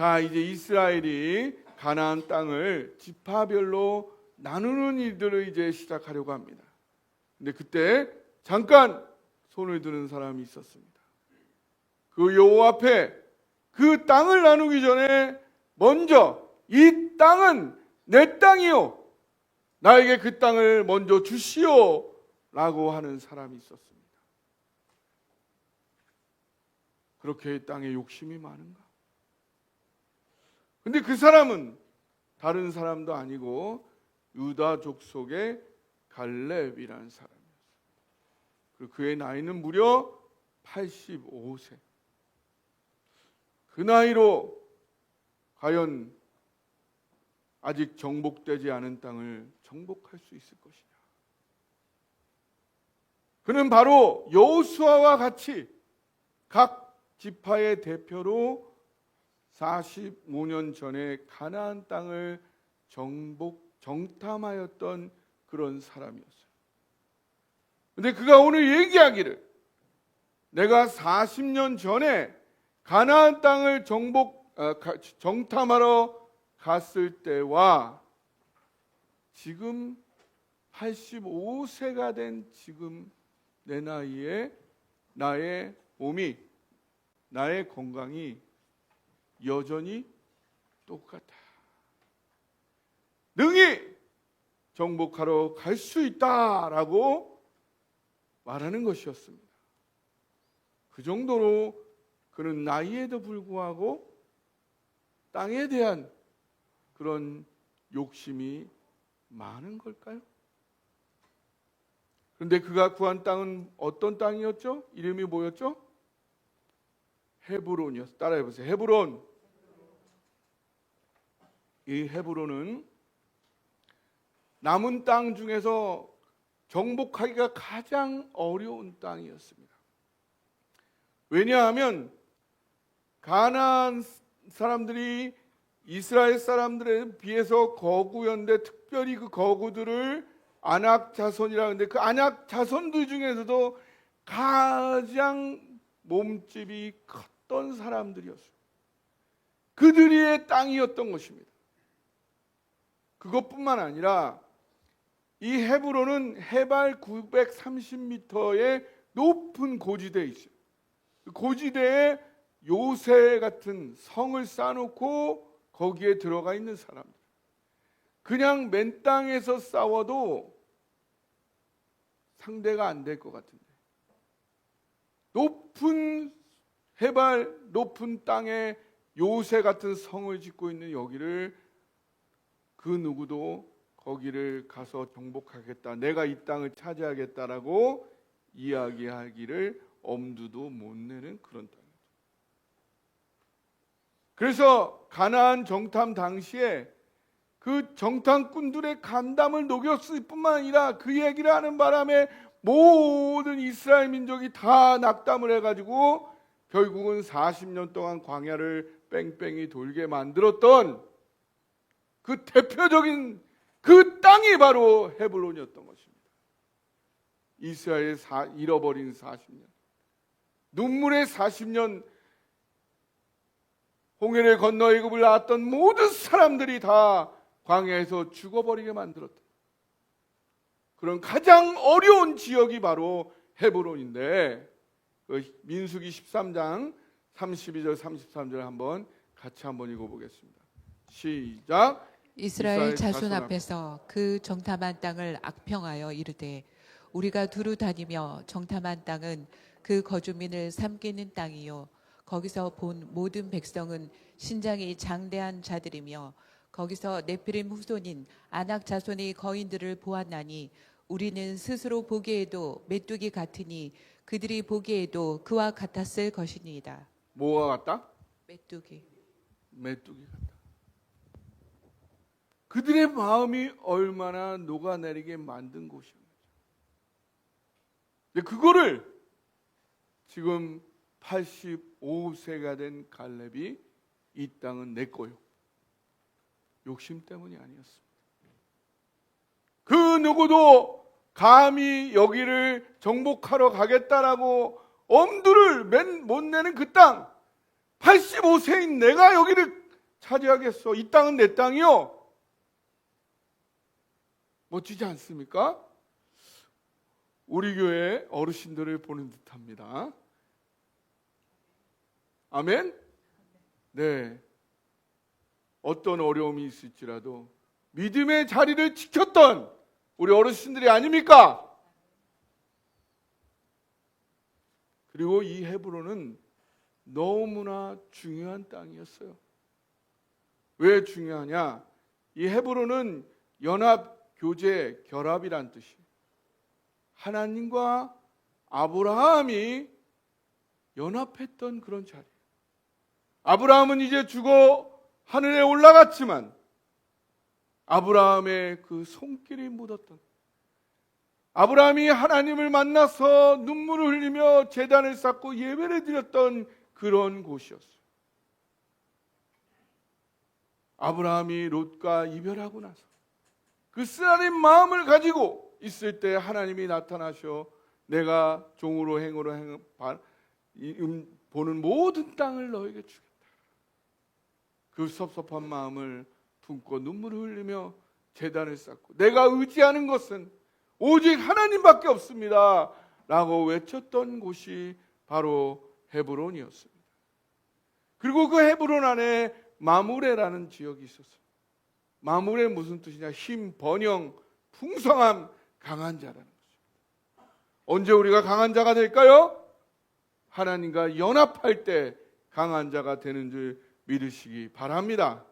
자, 이제 이스라엘이 가나안 땅을 지파별로 나누는 일들을 이제 시작하려고 합니다. 근데 그때 잠깐 손을 드는 사람이 있었습니다. 그 여호와 앞에 그 땅을 나누기 전에 먼저 이 땅은 내 땅이요. 나에게 그 땅을 먼저 주시오. 라고 하는 사람이 있었습니다. 그렇게 땅에 욕심이 많은가? 근데 그 사람은 다른 사람도 아니고 유다 족 속의 갈렙이라는 사람이었어요. 그리고 그의 나이는 무려 85세. 그 나이로 과연 아직 정복되지 않은 땅을 정복할 수 있을 것이냐? 그는 바로 여호수아와 같이 각 지파의 대표로 45년 전에 가나안 땅을 정복 정탐하였던 그런 사람이었어요. 근데 그가 오늘 얘기하기를 내가 40년 전에 가나안 땅을 정복 아, 가- 정탐하러 갔을 때와 지금 85세가 된 지금 내 나이에 나의 몸이 나의 건강이 여전히 똑같아. 능히 정복하러 갈 수 있다라고 말하는 것이었습니다. 그 정도로 그는 나이에도 불구하고 땅에 대한 그런 욕심이 많은 걸까요? 그런데 그가 구한 땅은 어떤 땅이었죠? 이름이 뭐였죠? 헤브론이었어. 따라해 보세요. 헤브론. 이 헤브론은 남은 땅 중에서 정복하기가 가장 어려운 땅이었습니다. 왜냐하면 가나안 사람들이 이스라엘 사람들에 비해서 거구였는데 특별히 그 거구들을 안악 자손이라 하는데 그 안악 자손들 중에서도 가장 몸집이 컸던 사람들이었어요. 그들의 땅이었던 것입니다. 그것뿐만 아니라 이 헤브론은 해발 930m의 높은 고지대에 있어요. 그 고지대에 요새 같은 성을 쌓아놓고 거기에 들어가 있는 사람들. 그냥 맨 땅에서 싸워도 상대가 안 될 것 같은데. 높은 해발 높은 땅에 요새 같은 성을 짓고 있는 여기를 그 누구도 거기를 가서 정복하겠다. 내가 이 땅을 차지하겠다라고 이야기하기를 엄두도 못 내는 그런 땅. 그래서 가나안 정탐 당시에 그 정탐꾼들의 간담을 녹였을 뿐만 아니라 그 얘기를 하는 바람에 모든 이스라엘 민족이 다 낙담을 해가지고 결국은 40년 동안 광야를 뺑뺑이 돌게 만들었던 그 대표적인 그 땅이 바로 헤블론이었던 것입니다. 이스라엘 사, 잃어버린 40년. 눈물의 40년 홍해를 건너 애굽을 나왔던 모든 사람들이 다 광야에서 죽어버리게 만들었다. 그런 가장 어려운 지역이 바로 헤브론인데 그 민수기 13장 32절 33절 한번 같이 한번 읽어보겠습니다. 시작. 이스라엘 자손 앞에서 그 정탐한 땅을 악평하여 이르되 우리가 두루 다니며 정탐한 땅은 그 거주민을 삼키는 땅이요 거기서 본 모든 백성은 신장이 장대한 자들이며 거기서 네피림 후손인 아낙 자손의 거인들을 보았나니 우리는 스스로 보기에도 메뚜기 같으니 그들이 보기에도 그와 같았을 것이니이다. 뭐가 같다? 메뚜기. 메뚜기 같다. 그들의 마음이 얼마나 녹아내리게 만든 곳이었는지. 그거를 지금 85세가 된 갈렙이 이 땅은 내 거요. 욕심 때문이 아니었습니다. 그 누구도 감히 여기를 정복하러 가겠다라고 엄두를 맨못 내는 그 땅, 85세인 내가 여기를 차지하겠소. 이 땅은 내 땅이요. 멋지지 않습니까? 우리 교회 어르신들을 보는 듯합니다. 아멘? 네. 어떤 어려움이 있을지라도 믿음의 자리를 지켰던 우리 어르신들이 아닙니까? 그리고 이 헤브론은 너무나 중요한 땅이었어요. 왜 중요하냐? 이 헤브론은 연합, 교제, 결합이란 뜻이에요. 하나님과 아브라함이 연합했던 그런 자리. 아브라함은 이제 죽어 하늘에 올라갔지만 아브라함의 그 손길이 묻었던 아브라함이 하나님을 만나서 눈물을 흘리며 제단을 쌓고 예배를 드렸던 그런 곳이었어요. 아브라함이 롯과 이별하고 나서 그 쓰라린 마음을 가지고 있을 때 하나님이 나타나셔 내가 종으로 행으로 행, 음, 보는 모든 땅을 너에게 주겠다. 그 섭섭한 마음을 품고 눈물을 흘리며 재단을 쌓고 내가 의지하는 것은 오직 하나님밖에 없습니다. 라고 외쳤던 곳이 바로 헤브론이었습니다. 그리고 그 헤브론 안에 마무레라는 지역이 있었어요. 마무레 무슨 뜻이냐? 힘, 번영, 풍성함, 강한 자라는 거죠. 언제 우리가 강한 자가 될까요? 하나님과 연합할 때 강한 자가 되는 줄 믿으시기 바랍니다.